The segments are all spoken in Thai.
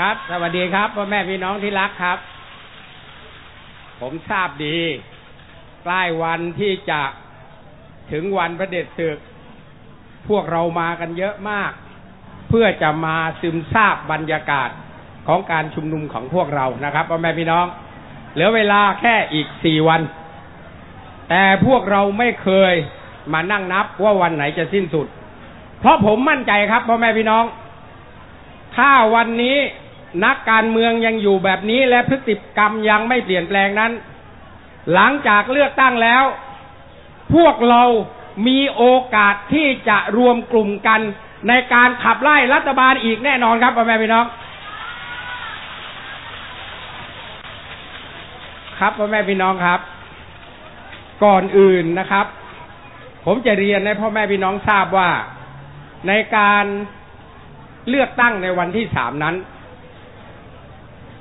ครับ สวัสดีครับพ่อแม่พี่น้องที่รักครับ ผมทราบดี ใกล้วันที่จะถึงวันพระเด็จศึก พวกเรามากันเยอะมาก เพื่อจะมาซึมซาบบรรยากาศของการชุมนุมของพวกเรานะครับพ่อแม่พี่น้อง เหลือเวลาแค่อีกสี่วัน แต่พวกเราไม่เคยมานั่งนับว่าวันไหนจะสิ้นสุด เพราะผมมั่นใจครับพ่อแม่พี่น้อง ถ้าวันนี้ นักการเมืองยังอยู่แบบนี้และพฤติกรรมยังไม่เปลี่ยนแปลงนั้น หลังจากเลือกตั้งแล้ว พวกเรามีโอกาสที่จะรวมกลุ่มกันในการขับไล่รัฐบาลอีกแน่นอนครับพ่อแม่พี่น้อง ครับพ่อแม่พี่น้องครับ ก่อนอื่นนะครับ ผมจะเรียนให้พ่อแม่พี่น้องทราบว่าในการเลือกตั้งในวันที่สามนั้น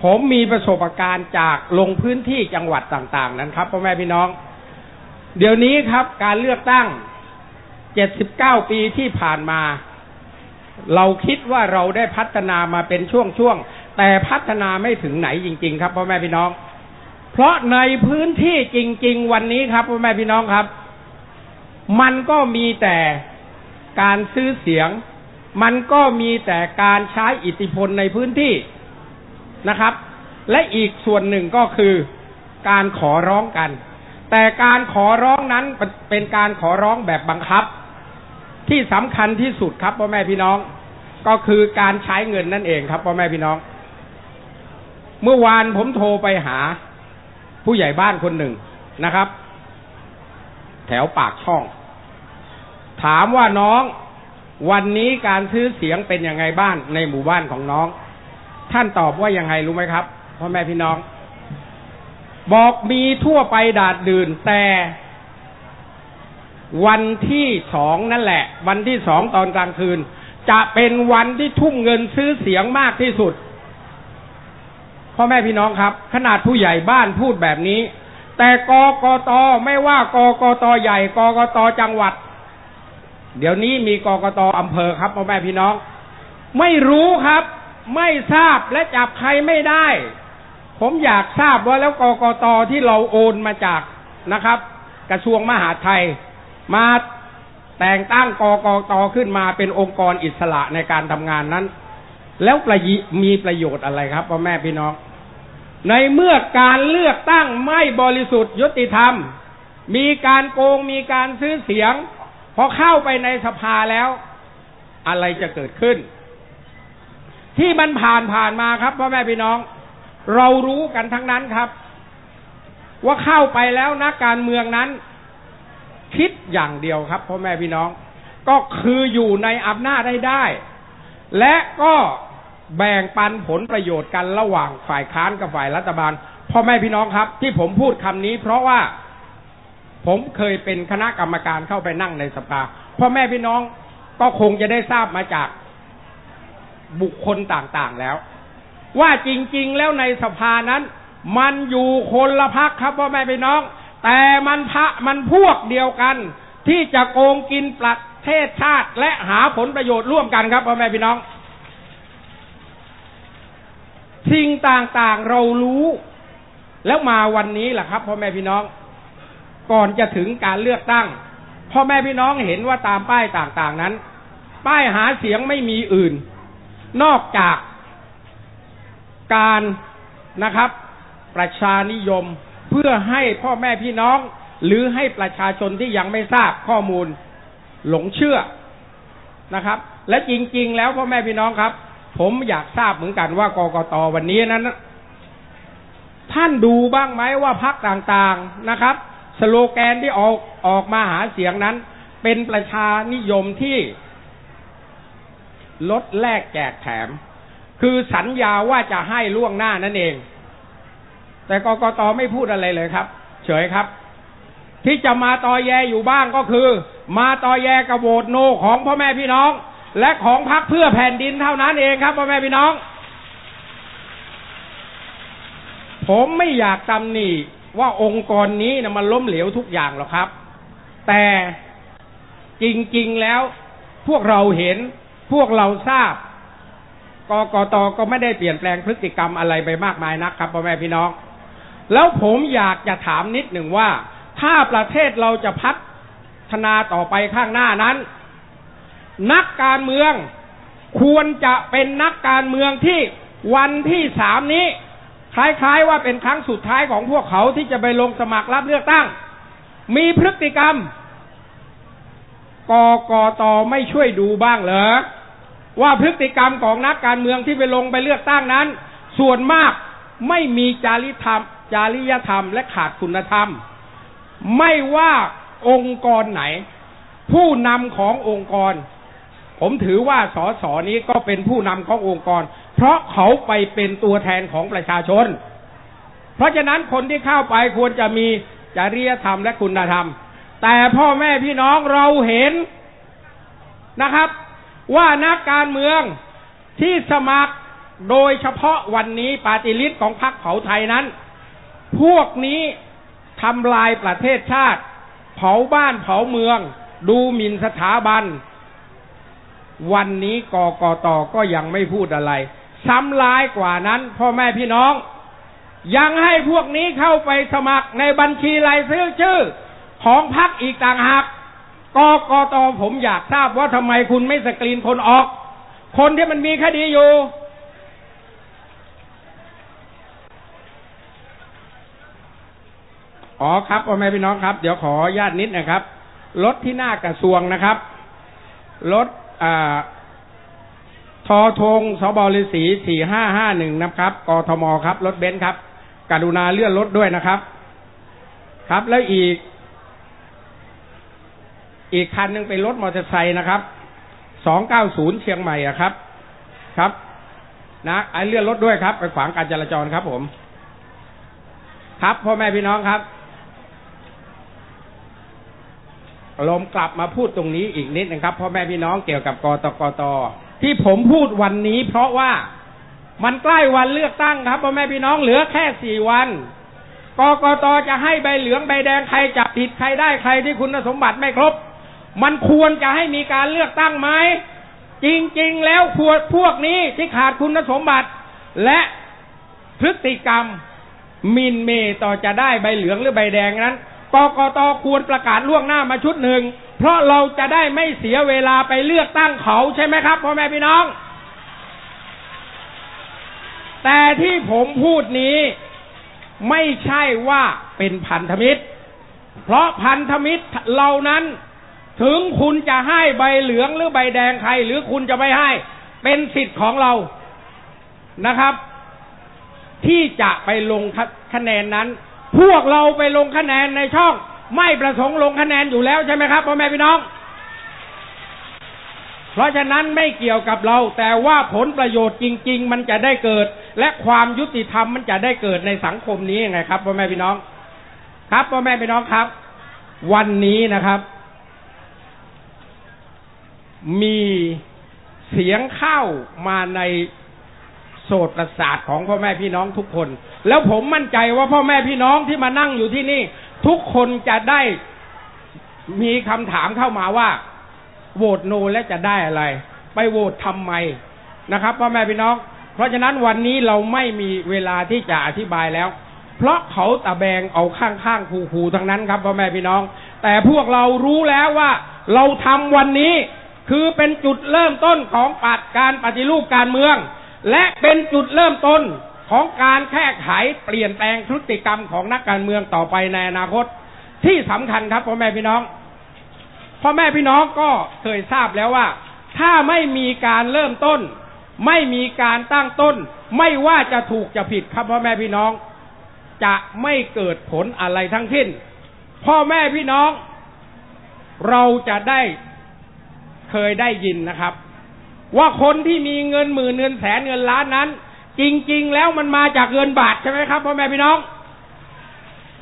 ผมมีประสบการณ์จากลงพื้นที่จังหวัดต่างๆ นั้นครับพ่อแม่พี่น้อง เดี๋ยวนี้ครับการเลือกตั้ง 79 ปีที่ผ่านมา เราคิดว่าเราได้พัฒนามาเป็นช่วงๆ แต่พัฒนาไม่ถึงไหนจริง ๆ ครับพ่อแม่พี่น้อง เพราะในพื้นที่จริง ๆ วันนี้ครับพ่อแม่พี่น้องครับ มันก็มีแต่การซื้อเสียง มันก็มีแต่การใช้อิทธิพลในพื้นที่ นะครับ และอีกส่วนหนึ่งก็คือการขอร้องกัน แต่การขอร้องนั้นเป็นการขอร้องแบบบังคับ ที่สำคัญที่สุดครับพ่อแม่พี่น้อง ก็คือการใช้เงินนั่นเองครับพ่อแม่พี่น้อง เมื่อวานผมโทรไปหา ผู้ใหญ่บ้านคนหนึ่งนะครับ แถวปากช่อง ถามว่าน้องวันนี้การซื้อเสียงเป็นยังไงบ้านในหมู่บ้านของน้อง ท่านตอบว่ายังไงรู้ไหมครับพ่อแม่พี่น้อง บอกมีทั่วไปดาดดื่น แต่วันที่สองนั่นแหละ วันที่สองตอนกลางคืน จะเป็นวันที่ทุ่มเงินซื้อเสียงมากที่สุดพ่อแม่พี่น้องครับ ขนาดผู้ใหญ่บ้านพูดแบบนี้ แต่กกตไม่ว่ากกตใหญ่กกตจังหวัด เดี๋ยวนี้มีกกตอำเภอครับพ่อแม่พี่น้อง ไม่รู้ครับ ไม่ทราบและจับใครไม่ได้ ผมอยากทราบว่าแล้วกกตที่เราโอนมาจากนะครับ กระทรวงมหาดไทยมาแต่งตั้งกกตขึ้นมาเป็นองค์กรอิสระในการทำงานนั้น แล้วประยมีประโยชน์อะไรครับพ่อแม่พี่น้อง ในเมื่อการเลือกตั้งไม่บริสุทธิ์ยุติธรรม มีการโกงมีการซื้อเสียง พอเข้าไปในสภาแล้ว อะไรจะเกิดขึ้น ที่มันผ่านผ่านมาครับพ่อแม่พี่น้อง เรารู้กันทั้งนั้นครับ ว่าเข้าไปแล้วนักการเมืองนั้น คิดอย่างเดียวครับพ่อแม่พี่น้อง ก็คืออยู่ในอำนาจได้ได้ และก็แบ่งปันผลประโยชน์กันระหว่างฝ่ายค้านกับฝ่ายรัฐบาลพ่อแม่พี่น้องครับ ที่ผมพูดคำนี้ เพราะว่าผมเคยเป็นคณะกรรมการเข้าไปนั่งในสภาพ่อแม่พี่น้องก็คงจะได้ทราบมาจาก บุคคลต่างๆแล้ว ว่าจริงๆแล้วในสภานั้น มันอยู่คนละพักครับพ่อแม่พี่น้อง แต่มันพระมันพวกเดียวกัน ที่จะโกงกินประเทศชาติและหาผลประโยชน์ร่วมกันครับพ่อแม่พี่น้อง สิ่งต่างๆเรารู้ แล้วมาวันนี้แหละครับพ่อแม่พี่น้อง ก่อนจะถึงการเลือกตั้งพ่อแม่พี่น้องเห็นว่าตามป้ายต่างๆนั้น ป้ายหาเสียงไม่มีอื่น นอกจากการนะครับ ประชานิยมเพื่อให้พ่อแม่พี่น้อง หรือให้ประชาชนที่ยังไม่ทราบข้อมูลหลงเชื่อนะครับ และจริง ๆ แล้วพ่อแม่พี่น้องครับ ผมอยากทราบเหมือนกันว่ากกตวันนี้นั้น ท่านดูบ้างไหมว่าพักต่างๆนะครับ สโลแกนที่ออกออกมาหาเสียงนั้น เป็นประชานิยมที่ ลดแลกแจกแถม คือสัญญาว่าจะให้ล่วงหน้านั่นเอง แต่กกตไม่พูดอะไรเลยครับ เฉยครับ ที่จะมาตอแยอยู่บ้างก็คือ มาตอแยกระโหวตโนของพ่อแม่พี่น้อง และของพรรคเพื่อแผ่นดินเท่านั้นเองครับพ่อแม่พี่น้อง ผมไม่อยากตำหนิว่าองค์กรนี้นะมันล้มเหลวทุกอย่างหรอกครับ แต่จริง ๆ แล้วพวกเราเห็น พวกเราทราบกกตก็ไม่ได้เปลี่ยนแปลงพฤติกรรมอะไรไปมากมายนักครับพ่อแม่พี่น้อง แล้วผมอยากจะถามนิดหนึ่งว่า ถ้าประเทศเราจะพัฒนาต่อไปข้างหน้านั้น นักการเมืองควรจะเป็นนักการเมืองที่วันที่สามนี้ คล้ายๆว่าเป็นครั้งสุดท้ายของพวกเขาที่จะไปลงสมัครรับเลือกตั้ง มีพฤติกรรมกกตไม่ช่วยดูบ้างเหรอ ว่าพฤติกรรมของนักการเมืองที่ไปลงไปเลือกตั้งนั้น ส่วนมากไม่มีจาริธรรม จาริยธรรมและขาดคุณธรรม ไม่ว่าองค์กรไหน ผู้นำขององค์กร ผมถือว่าสสนี้ก็เป็นผู้นำขององค์กร เพราะเขาไปเป็นตัวแทนของประชาชน เพราะฉะนั้นคนที่เข้าไปควรจะมีจริยธรรมและคุณธรรม แต่พ่อแม่พี่น้องเราเห็นนะครับ ว่านักการเมืองที่สมัครโดยเฉพาะวันนี้ปาฏิลิตของพรรคเผาไทยนั้น พวกนี้ทำลายประเทศชาติ เผาบ้านเผาเมือง ดูหมิ่นสถาบัน วันนี้กกตก็ยังไม่พูดอะไร ซ้ำร้ายกว่านั้น พ่อแม่พี่น้อง ยังให้พวกนี้เข้าไปสมัครในบัญชีรายชื่อชื่อ ของพรรคอีกต่างหาก กกตผมอยากทราบว่าทำไมคุณไม่สกรีนคนออก คนที่มันมีคดีอยู่ อ๋อครับพ่อแม่พี่น้องครับ เดี๋ยวขอญาตนิดนะครับ รถที่หน้ากระทรวงนะครับ รถอ่าทอทงสบฤษีสี่ห้าห้าหนึ่งนะครับ กทมครับ รถเบนซ์ครับ กรุณาเลื่อนรถด้วยนะครับ ครับแล้วอีก อีกคันหนึ่งเป็นรถมอเตอร์ไซค์นะครับสองเก้าศูนย์เชียงใหม่อะครับ ครับ นะไอเลื่อนรถด้วยครับ ไปขวางการจราจรครับผม ครับพ่อแม่พี่น้องครับลมกลับมาพูดตรงนี้อีกนิดนะครับพ่อแม่พี่น้องเกี่ยวกับกตกตที่ผมพูดวันนี้ เพราะว่ามันใกล้วันเลือกตั้งครับพ่อแม่พี่น้องเหลือแค่สี่วันกกตจะให้ใบเหลืองใบแดงใครจับผิดใครได้ใครที่คุณสมบัติไม่ครบ มันควรจะให้มีการเลือกตั้งไหมจริง ๆ แล้วพวกพวกนี้ที่ขาดคุณสมบัติ และพฤติกรรมมินเมต่อจะได้ใบเหลืองหรือใบแดงนั้นกกตควรประกาศล่วงหน้ามาชุดหนึ่ง เพราะเราจะได้ไม่เสียเวลาไปเลือกตั้งเขาใช่ไหมครับพ่อแม่พี่น้อง แต่ที่ผมพูดนี้ไม่ใช่ว่าเป็นพันธมิตร เพราะพันธมิตรเหล่านั้น ถึงคุณจะให้ใบเหลืองหรือใบแดงใคร หรือคุณจะไม่ให้ เป็นสิทธิ์ของเรานะครับ ที่จะไปลงคะแนนนั้น พวกเราไปลงคะแนนในช่อง ไม่ประสงค์ลงคะแนนอยู่แล้วใช่ไหมครับพ่อแม่พี่น้อง เพราะฉะนั้นไม่เกี่ยวกับเรา แต่ว่าผลประโยชน์จริง ๆ มันจะได้เกิด และความยุติธรรมมันจะได้เกิดในสังคมนี้ยังไงครับพ่อแม่พี่น้อง ครับพ่อแม่พี่น้องครับ วันนี้นะครับ มีเสียงเข้ามาในโสตประสาทของพ่อแม่พี่น้องทุกคน แล้วผมมั่นใจว่าพ่อแม่พี่น้องที่มานั่งอยู่ที่นี่ ทุกคนจะได้มีคำถามเข้ามาว่า โหวตโนและจะได้อะไร ไปโหวตทำไมนะครับพ่อแม่พี่น้อง เพราะฉะนั้นวันนี้เราไม่มีเวลาที่จะอธิบายแล้ว เพราะเขาตะแบงเอาข้างๆคูๆทั้งนั้นครับพ่อแม่พี่น้อง แต่พวกเรารู้แล้วว่า เราทำวันนี้ คือเป็นจุดเริ่มต้นของปัดการปฏิรูปการเมือง และเป็นจุดเริ่มต้นของการแก้ไขเปลี่ยนแปลงพฤติกรรมของนักการเมืองต่อไปในอนาคต ที่สำคัญครับพ่อแม่พี่น้องพ่อแม่พี่น้องก็เคยทราบแล้วว่า ถ้าไม่มีการเริ่มต้น ไม่มีการตั้งต้น ไม่ว่าจะถูกจะผิดครับพ่อแม่พี่น้อง จะไม่เกิดผลอะไรทั้งสิ้น พ่อแม่พี่น้อง เราจะได้ เคยได้ยินนะครับ ว่าคนที่มีเงินหมื่นเงินแสนเงินล้านนั้น จริง ๆ แล้วมันมาจากเงินบาทใช่ไหมครับพ่อแม่พี่น้อง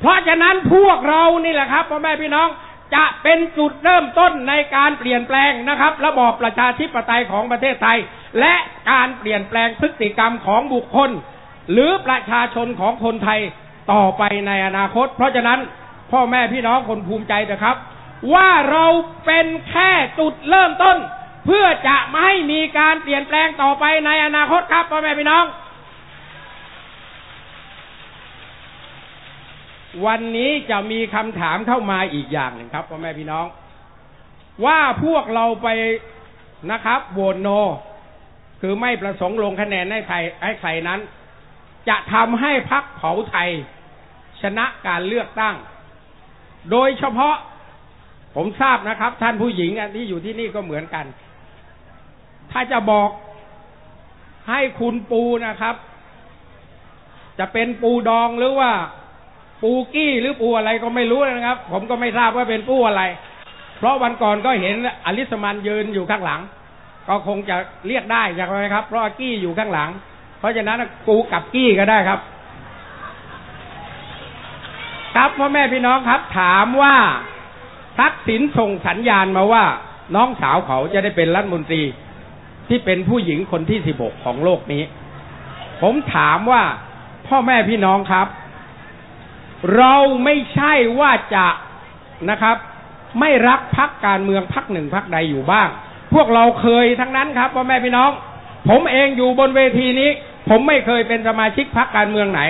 เพราะฉะนั้นพวกเรานี่แหละครับพ่อแม่พี่น้องจะเป็นจุดเริ่มต้นในการเปลี่ยนแปลงนะครับ ระบอบประชาธิปไตยของประเทศไทย และการเปลี่ยนแปลงพฤติกรรมของบุคคล หรือประชาชนของคนไทยต่อไปในอนาคต เพราะฉะนั้นพ่อแม่พี่น้องคนภูมิใจนะครับ ว่าเราเป็นแค่จุดเริ่มต้น เพื่อจะไม่ให้มีการเปลี่ยนแปลงต่อไปในอนาคตครับพ่อแม่พี่น้อง วันนี้จะมีคำถามเข้ามาอีกอย่างหนึ่งครับพ่อแม่พี่น้อง ว่าพวกเราไปนะครับโหวตโน คือไม่ประสงค์ลงคะแนนให้ใครให้ใครนั้น จะทำให้พักเผาไทย ชนะการเลือกตั้ง โดยเฉพาะ ผมทราบนะครับ ท่านผู้หญิงที่อยู่ที่นี่ก็เหมือนกัน ถ้าจะบอกให้คุณปูนะครับ จะเป็นปูดองหรือว่า ปูกี้หรือปูอะไรก็ไม่รู้นะครับ ผมก็ไม่ทราบว่าเป็นปูอะไร เพราะวันก่อนก็เห็นอลิสมันยืนอยู่ข้างหลัง ก็คงจะเรียกได้จากอะไรครับ เพราะกี้อยู่ข้างหลัง เพราะฉะนั้นปูกับกี้ก็ได้ครับ ครับพ่อแม่พี่น้องครับ ถามว่า ทักษิณส่งสัญญาณมาว่า น้องสาวเขาจะได้เป็นรัฐมนตรีที่เป็นผู้หญิงคนที่สิบหกของโลกนี้ ผมถามว่าพ่อแม่พี่น้องครับ เราไม่ใช่ว่าจะนะครับ ไม่รักพักการเมืองพักหนึ่งพักใดอยู่บ้าง พวกเราเคยทั้งนั้นครับพ่อแม่พี่น้อง ผมเองอยู่บนเวทีนี้ ผมไม่เคยเป็นสมาชิกพักการเมืองไหน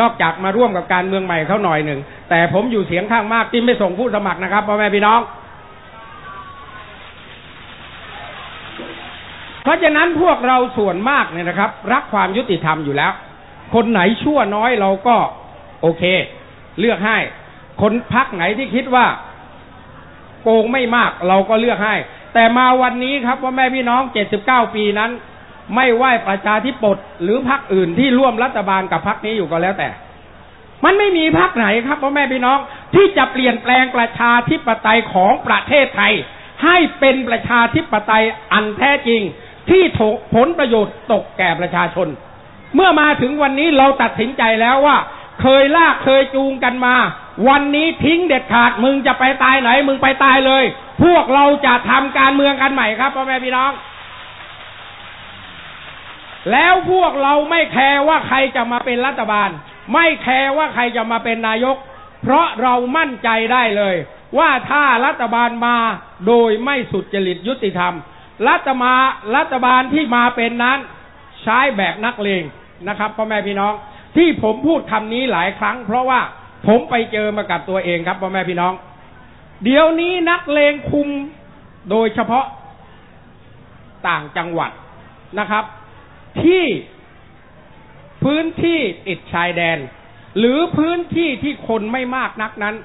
นอกจากมาร่วมกับการเมืองใหม่เขาหน่อยหนึ่ง แต่ผมอยู่เสียงข้างมากที่ไม่ส่งผู้สมัครนะครับพ่อแม่พี่น้อง เพราะฉะนั้นพวกเราส่วนมากเนี่ยนะครับ รักความยุติธรรมอยู่แล้ว คนไหนชั่วน้อยเราก็โอเค เลือกให้ คนพักไหนที่คิดว่า โกงไม่มากเราก็เลือกให้ แต่มาวันนี้ครับว่าแม่พี่น้องเจ็ดสิบเก้าปีนั้น ไม่ไหวประชาธิปดหรือพักอื่นที่ร่วมรัฐบาลกับพักนี้อยู่ก็แล้วแต่ มันไม่มีพักไหนครับพ่อแม่พี่น้องที่จะเปลี่ยนแปลงประชาธิปไตยของประเทศไทย ให้เป็นประชาธิปไตยอันแท้จริง ที่ถผลประโยชน์ตกแก่ประชาชน เมื่อมาถึงวันนี้เราตัดสินใจแล้วว่า เคยลากเคยจูงกันมา วันนี้ทิ้งเด็ดขาดมึงจะไปตายไหน มึงไปตายเลย พวกเราจะทำการเมืองกันใหม่ครับพ่อแม่พี่น้องแล้วพวกเราไม่แคร์ว่าใครจะมาเป็นรัฐบาล ไม่แคร์ว่าใครจะมาเป็นนายก เพราะเรามั่นใจได้เลย ว่าถ้ารัฐบาลมาโดยไม่สุดจริตยุติธรรม รัฐมารัฐบาลที่มาเป็นนั้น ใช้แบบนักเลงนะครับพ่อแม่พี่น้อง ที่ผมพูดคำนี้หลายครั้ง เพราะว่าผมไปเจอมากับตัวเองครับพ่อแม่พี่น้อง เดี๋ยวนี้นักเลงคุมโดยเฉพาะต่างจังหวัดนะครับ ที่ พื้นที่ติดชายแดน หรือพื้นที่ที่คนไม่มากนักนั้น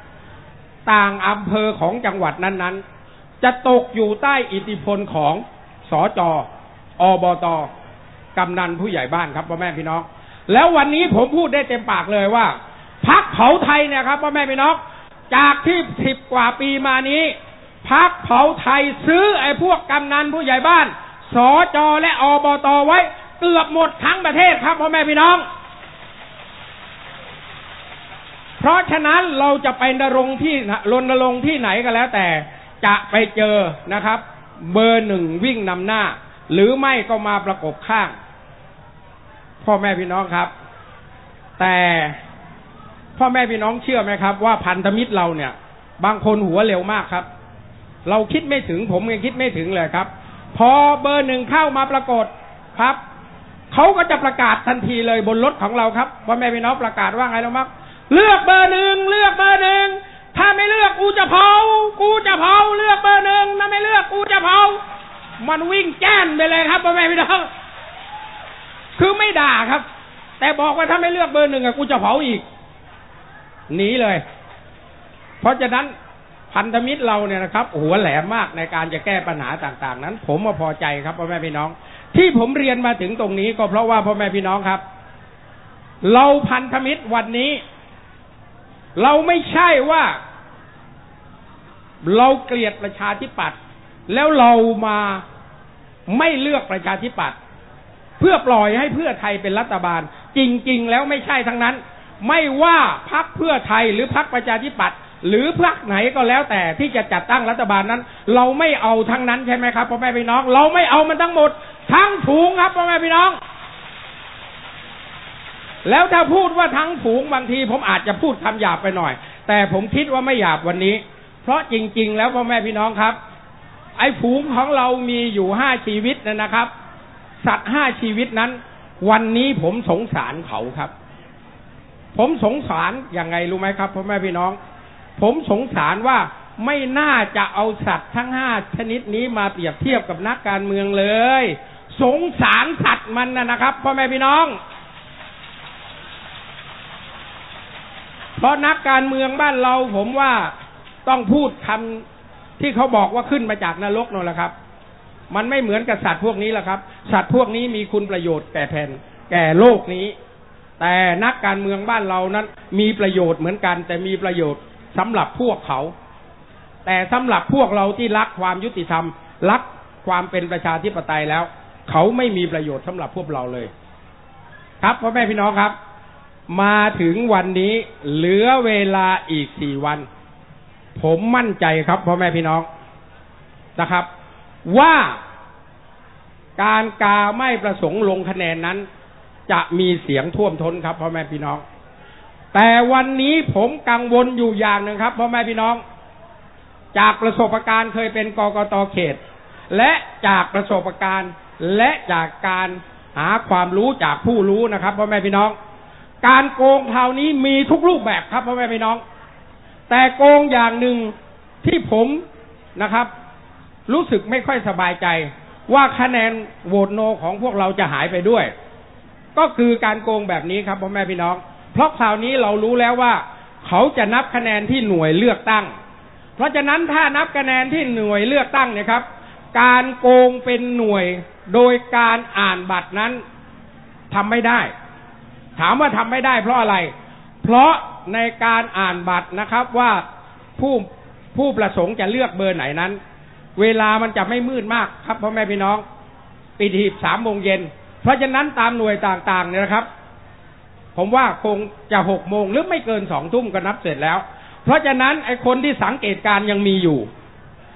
ต่างอำเภอของจังหวัดนั้นๆ จะตกอยู่ใต้อิทธิพลของสอจออบตกำนันผู้ใหญ่บ้านครับพ่อแม่พี่น้อง แล้ววันนี้ผมพูดได้เต็มปากเลยว่าพักเผาไทยเนี่ยครับพ่อแม่พี่น้องจากที่สิบกว่าปีมานี้พักเผาไทยซื้อไอ้พวกกำนันผู้ใหญ่บ้านสอจอและอบตไว้ เกือบหมดทั้งประเทศครับพ่อแม่พี่น้อง เพราะฉะนั้นเราจะไปนรงที่รณรงค์ที่ไหนก็แล้ว แต่จะไปเจอนะครับ เบอร์หนึ่งวิ่งนำหน้า หรือไม่ก็มาประกบข้าง พ่อแม่พี่น้องครับ แต่พ่อแม่พี่น้องเชื่อไหมครับ ว่าพันธมิตรเราเนี่ย บางคนหัวเร็วมากครับ เราคิดไม่ถึงผมยังคิดไม่ถึงเลยครับ พอเบอร์หนึ่งเข้ามาปรากฏครับ เขาก็จะประกาศทันทีเลยบนรถของเราครับว่าแม่พี่น้องประกาศว่าไงรู้มั้งเลือกเบอร์หนึ่งเลือกเบอร์หนึ่งถ้าไม่เลือกกูจะเผา กูจะเผา เลือกเบอร์หนึ่งถ้าไม่เลือกกูจะเผา มันวิ่งแจ้นไปเลยครับพ่อแม่พี่น้องคือไม่ด่าครับ แต่บอกว่าถ้าไม่เลือกเบอร์หนึ่งอะกูจะเผาอีกหนีเลย เพราะฉะนั้นพันธมิตรเราเนี่ยนะครับหัวแหลมมากในการจะแก้ปัญหาต่าง ๆ นั้น ผมมาพอใจครับพ่อแม่พี่น้อง ที่ผมเรียนมาถึงตรงนี้ก็เพราะว่าพ่อแม่พี่น้องครับ เราพันธมิตรวันนี้ เราไม่ใช่ว่า เราเกลียดประชาธิปัตย์แล้วเรามาไม่เลือกประชาธิปัตย์เพื่อปล่อยให้เพื่อไทยเป็นรัฐบาล จริง ๆ แล้วไม่ใช่ทั้งนั้น ไม่ว่าพักเพื่อไทยหรือพักประชาธิปัตย์หรือพรรคไหนก็แล้วแต่ที่จะจัดตั้งรัฐบาลนั้น เราไม่เอาทั้งนั้นใช่ไหมครับพ่อแม่พี่น้อง เราไม่เอามันทั้งหมด ทั้งฝูงครับพ่อแม่พี่น้อง แล้วถ้าพูดว่าทั้งฝูงบางที ผมอาจจะพูดคำหยาบไปหน่อย แต่ผมคิดว่าไม่หยาบวันนี้ เพราะจริง ๆ แล้วพ่อแม่พี่น้องครับ ไอ้ฝูงของเรามีอยู่ห้าชีวิตนะนะครับ สัตว์ห้าชีวิตนั้น วันนี้ผมสงสารเขาครับ ผมสงสารยังไงรู้ไหมครับพ่อแม่พี่น้อง ผมสงสารว่าไม่น่าจะเอาสัตว์ทั้งห้าชนิดนี้มาเปรียบเทียบกับนักการเมืองเลย สงสารสัตว์มันนะนะครับพ่อแม่พี่น้อง เพราะนักการเมืองบ้านเราผมว่าต้องพูดคำที่เขาบอกว่าขึ้นมาจากนรกนั่นแหละครับ มันไม่เหมือนกับสัตว์พวกนี้แหละครับ สัตว์พวกนี้มีคุณประโยชน์แก่แผ่น แก่โลกนี้ แต่นักการเมืองบ้านเรานั้น มีประโยชน์เหมือนกัน แต่มีประโยชน์สำหรับพวกเขา แต่สำหรับพวกเราที่รักความยุติธรรม รักความเป็นประชาธิปไตยแล้ว เขาไม่มีประโยชน์สำหรับพวกเราเลย ครับพ่อแม่พี่น้องครับ มาถึงวันนี้เหลือเวลาอีกสี่วัน ผมมั่นใจครับพ่อแม่พี่น้องนะครับ ว่าการกาไม่ประสงค์ลงคะแนนนั้น จะมีเสียงท่วมท้นครับพ่อแม่พี่น้อง แต่วันนี้ผมกังวลอยู่อย่างหนึ่งครับพ่อแม่พี่น้อง จากประสบการณ์เคยเป็นกกตเขต และจากประสบการณ์ และจากการหาความรู้จากผู้รู้นะครับพ่อแม่พี่น้อง การโกงคราวนี้มีทุกรูปแบบครับพ่อแม่พี่น้อง แต่โกงอย่างหนึ่งที่ผมนะครับ รู้สึกไม่ค่อยสบายใจ ว่าคะแนนโหวตโนของพวกเราจะหายไปด้วย ก็คือการโกงแบบนี้ครับพ่อแม่พี่น้อง เพราะคราวนี้เรารู้แล้วว่า เขาจะนับคะแนนที่หน่วยเลือกตั้ง เพราะฉะนั้นถ้านับคะแนนที่หน่วยเลือกตั้งเนี่ยครับ การโกงเป็นหน่วยโดยการอ่านบัตรนั้นทำไม่ได้ ถามว่าทำไม่ได้เพราะอะไร เพราะในการอ่านบัตรนะครับว่าผู้ผู้ประสงค์จะเลือกเบอร์ไหนนั้น เวลามันจะไม่มืดมากครับพ่อแม่พี่น้องปิดหีบสามโมงเย็น เพราะฉะนั้นตามหน่วยต่างๆเนี่ยนะครับ ผมว่าคงจะหกโมงหรือไม่เกินสองทุ่มก็นับเสร็จแล้ว เพราะฉะนั้นไอ้คนที่สังเกตการยังมีอยู่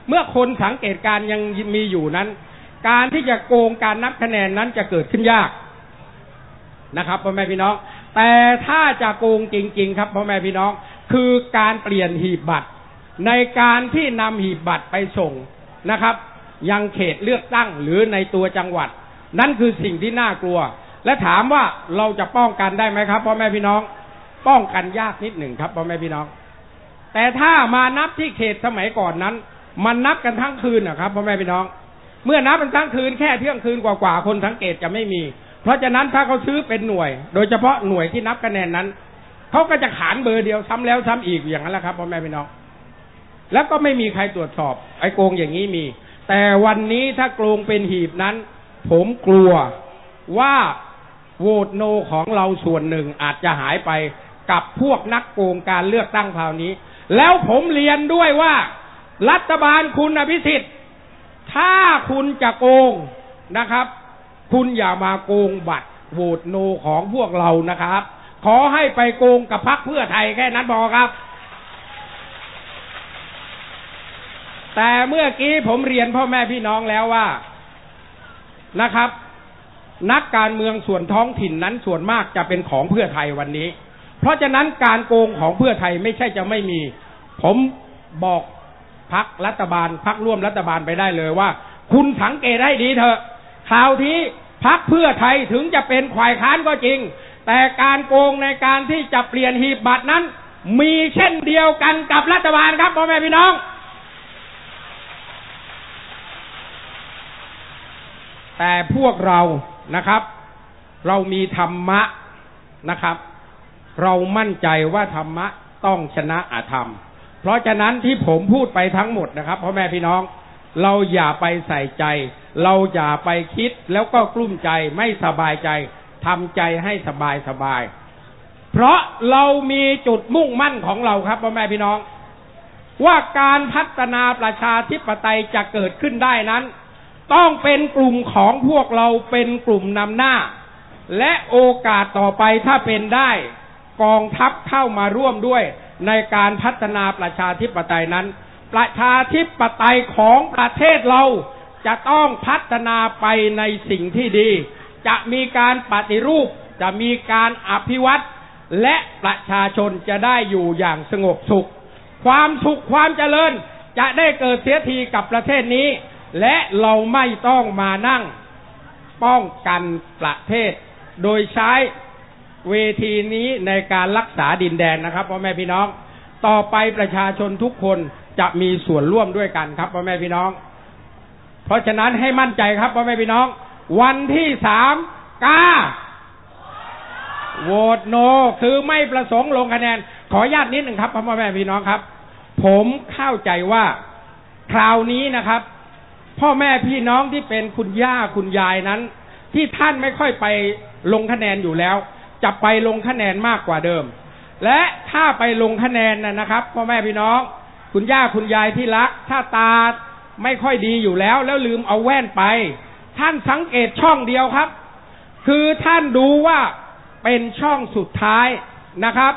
เมื่อคนสังเกตการยังมีอยู่นั้น การที่จะโกงการนับคะแนนนั้นจะเกิดขึ้นยากนะครับพ่อแม่พี่น้อง แต่ถ้าจะโกงจริง ๆ ครับพ่อแม่พี่น้อง คือการเปลี่ยนหีบบัตร ในการที่นำหีบบัตรไปส่งนะครับ ยังเขตเลือกตั้งหรือในตัวจังหวัด นั่นคือสิ่งที่น่ากลัว และถามว่าเราจะป้องกันได้ไหมครับพ่อแม่พี่น้อง ป้องกันยากนิดหนึ่งครับพ่อแม่พี่น้อง แต่ถ้ามานับที่เขตสมัยก่อนนั้น มันนับกันทั้งคืนนะครับพ่อแม่พี่น้อง เมื่อนับกันทั้งคืนแค่เที่ยงคืนกว่าๆคนสังเกตจะไม่มี เพราะฉะนั้นถ้าเขาซื้อเป็นหน่วย โดยเฉพาะหน่วยที่นับคะแนนนั้นเขาก็จะขานเบอร์เดียวซ้ำแล้วซ้ำอีกอย่างนั้นแหละครับพ่อแม่พี่น้อง แล้วก็ไม่มีใครตรวจสอบไอ้โกงอย่างนี้มี แต่วันนี้ถ้าโกงเป็นหีบนั้น ผมกลัวว่าโหวตโนของเราส่วนหนึ่งอาจจะหายไปกับพวกนักโกงการเลือกตั้งคราวนี้ แล้วผมเรียนด้วยว่า รัฐบาลคุณอภิสิทธิ์ ถ้าคุณจะโกงนะครับ คุณอย่ามาโกงบัตรโหวตโนของพวกเรานะครับ ขอให้ไปโกงกับพรรคเพื่อไทยแค่นั้นพอครับ แต่เมื่อกี้ผมเรียนพ่อแม่พี่น้องแล้วว่านะครับ นักการเมืองส่วนท้องถิ่นนั้นส่วนมากจะเป็นของเพื่อไทยวันนี้ เพราะฉะนั้นการโกงของเพื่อไทยไม่ใช่จะไม่มี ผมบอก พักรัฐบาลพักร่วมรัฐบาลไปได้เลยว่า คุณสังเกตให้ดีเถอะคราวที่พักเพื่อไทยถึงจะเป็นควายค้านก็จริง แต่การโกงในการที่จะเปลี่ยนหีบบัตรนั้น มีเช่นเดียวกันกับรัฐบาลครับพ่อแม่พี่น้อง แต่พวกเรานะครับ เรามีธรรมะนะครับ เรามั่นใจว่าธรรมะต้องชนะอาธรรม เพราะฉะนั้นที่ผมพูดไปทั้งหมดนะครับพ่อแม่พี่น้อง เราอย่าไปใส่ใจ เราอย่าไปคิดแล้วก็กลุ้มใจไม่สบายใจทำใจให้สบายสบาย เพราะเรามีจุดมุ่งมั่นของเราครับพ่อแม่พี่น้อง ว่าการพัฒนาประชาธิปไตยจะเกิดขึ้นได้นั้น ต้องเป็นกลุ่มของพวกเราเป็นกลุ่มนำหน้า และโอกาสต่อไปถ้าเป็นได้ กองทัพเข้ามาร่วมด้วย ในการพัฒนาประชาธิปไตยนั้น ประชาธิปไตยของประเทศเราจะต้องพัฒนาไปในสิ่งที่ดี จะมีการปฏิรูป จะมีการอภิวัตและประชาชนจะได้อยู่อย่างสงบสุข ความสุขความเจริญจะได้เกิดเสียทีกับประเทศนี้ และเราไม่ต้องมานั่ง ป้องกันประเทศ โดยใช้ เวทีนี้ในการรักษาดินแดนนะครับพ่อแม่พี่น้อง ต่อไปประชาชนทุกคนจะมีส่วนร่วมด้วยกันครับพ่อแม่พี่น้อง เพราะฉะนั้นให้มั่นใจครับพ่อแม่พี่น้อง วันที่สามกาโหวตโน คือไม่ประสงค์ลงคะแนน ขออนุญาตนิดหนึ่งครับพ่อแม่พี่น้องครับ ผมเข้าใจว่าคราวนี้นะครับ พ่อแม่พี่น้องที่เป็นคุณย่าคุณยายนั้น ที่ท่านไม่ค่อยไปลงคะแนนอยู่แล้ว จะไปลงคะแนนมากกว่าเดิม และถ้าไปลงคะแนนนะนะครับพ่อแม่พี่น้อง คุณย่าคุณยายที่รัก ถ้าตาไม่ค่อยดีอยู่แล้ว แล้วลืมเอาแว่นไป ท่านสังเกตช่องเดียวครับ คือท่านดูว่าเป็นช่องสุดท้ายนะครับ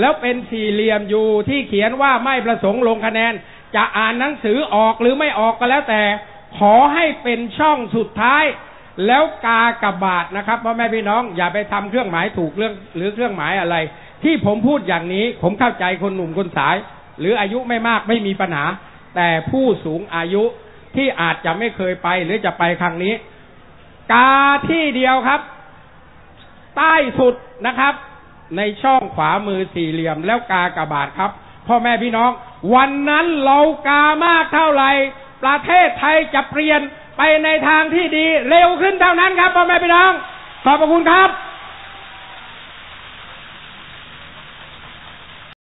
แล้วเป็นสี่เหลี่ยมอยู่ที่เขียนว่าไม่ประสงค์ลงคะแนน จะอ่านหนังสือออกหรือไม่ออกก็แล้วแต่ ขอให้เป็นช่องสุดท้าย แล้วกากบาทนะครับพ่อแม่พี่น้องอย่าไปทำเครื่องหมายถูกเรื่องหรือเครื่องหมายอะไร ที่ผมพูดอย่างนี้ผมเข้าใจคนหนุ่มคนสาย หรืออายุไม่มากไม่มีปัญหา แต่ผู้สูงอายุที่อาจจะไม่เคยไปหรือจะไปครั้งนี้ กาที่เดียวครับ ใต้สุดนะครับ ในช่องขวามือสี่เหลี่ยม แล้วกากบาทครับพ่อแม่พี่น้อง วันนั้นเรากามากเท่าไหร่ประเทศไทยจะเปลี่ยน ไปในทางที่ดีเร็วขึ้นเท่านั้นครับพ่อแม่พี่น้อง ขอบพระคุณครับ